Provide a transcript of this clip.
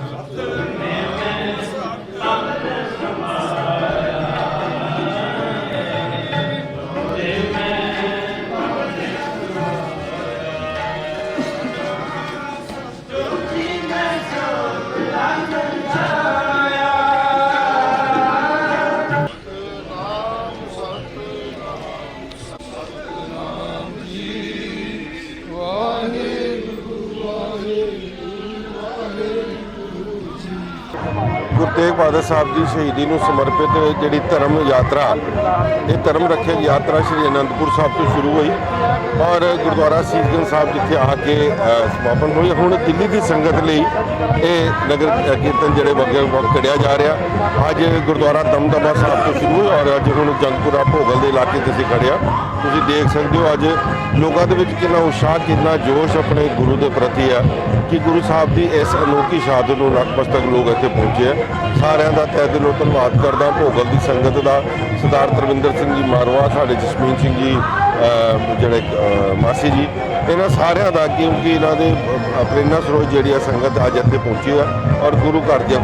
Автор! ਗੁਰੂ ਤੇਗ ਬਹਾਦਰ ਸਾਹਿਬ ਦੀ ਸ਼ਹੀਦੀ ਨੂੰ ਸਮਰਪਿਤ ਜਿਹੜੀ ਧਰਮ ਯਾਤਰਾ, ਇਹ ਧਰਮ ਰੱਖਿਆ ਯਾਤਰਾ ਸ਼੍ਰੀ ਅਨੰਦਪੁਰ ਸਾਹਿਬ ਤੋਂ ਸ਼ੁਰੂ ਹੋਈ ਔਰ ਗੁਰਦੁਆਰਾ ਸੀਸਗੰਜ ਸਾਹਿਬ ਜਿੱਥੇ ਆ ਕੇ ਸਮਾਪਨ ਹੋਈ। ਹੁਣ ਦਿੱਲੀ ਦੀ ਸੰਗਤ ਲਈ ਇਹ ਨਗਰ ਕੀਰਤਨ ਜਿਹੜੇ ਵਗੇ ਕੜਿਆ ਜਾ ਰਿਹਾ। ਅੱਜ ਗੁਰਦੁਆਰਾ ਦਮਦਮਾ ਸਾਹਿਬ ਤੋਂ ਸ਼ੁਰੂ ਹੋਇਆ ਔਰ ਅੱਜ ਹੁਣ ਜੰਗਪੁਰਾ ਭੋਗਲ ਦੇ ਇਲਾਕੇ 'ਤੇ ਅਸੀਂ ਖੜਿਆ ਤੁਸੀਂ ਦੇਖ ਸਕਦੇ ਹੋ ਅੱਜ ਲੋਕਾਂ ਦੇ ਵਿੱਚ ਕਿੰਨਾ ਉਤਸ਼ਾਹ, ਕਿੰਨਾ ਜੋਸ਼ ਆਪਣੇ ਗੁਰੂ ਦੇ ਪ੍ਰਤੀ ਆ ਕਿ ਗੁਰੂ ਸਾਹਿਬ ਦੀ ਇਸ ਅਨੋਖੀ ਸ਼ਹਾਦਤ ਨੂੰ ਨਤਮਸਤਕ ਲੋਕ ਇੱਥੇ ਪਹੁੰਚੇ ਆ। ਸਾਰਿਆਂ ਦਾ ਤਹਿ ਦਿਲੋਂ ਧੰਨਵਾਦ ਕਰਦਾ ਭੋਗਲ ਦੀ ਸੰਗਤ ਦਾ। ਸਰਦਾਰ ਤਰਵਿੰਦਰ ਸਿੰਘ ਜੀ ਮਾਰਵਾ, ਸਾਡੇ ਜਸਮੀਨ ਸਿੰਘ ਜੀ ਜਿਹੜੇ ਮਾਸੀ ਜੀ, ਇਹਨਾਂ ਸਾਰਿਆਂ ਦਾ ਕਿਉਂਕਿ ਇਹਨਾਂ ਦੇ ਪ੍ਰੇਰਨਾ ਸਰੋਤ ਜਿਹੜੀ ਆ ਸੰਗਤ ਅੱਜ ਇੱਥੇ ਪਹੁੰਚੀ ਆ ਔਰ ਗੁਰੂ ਘਰ ਦੀਆਂ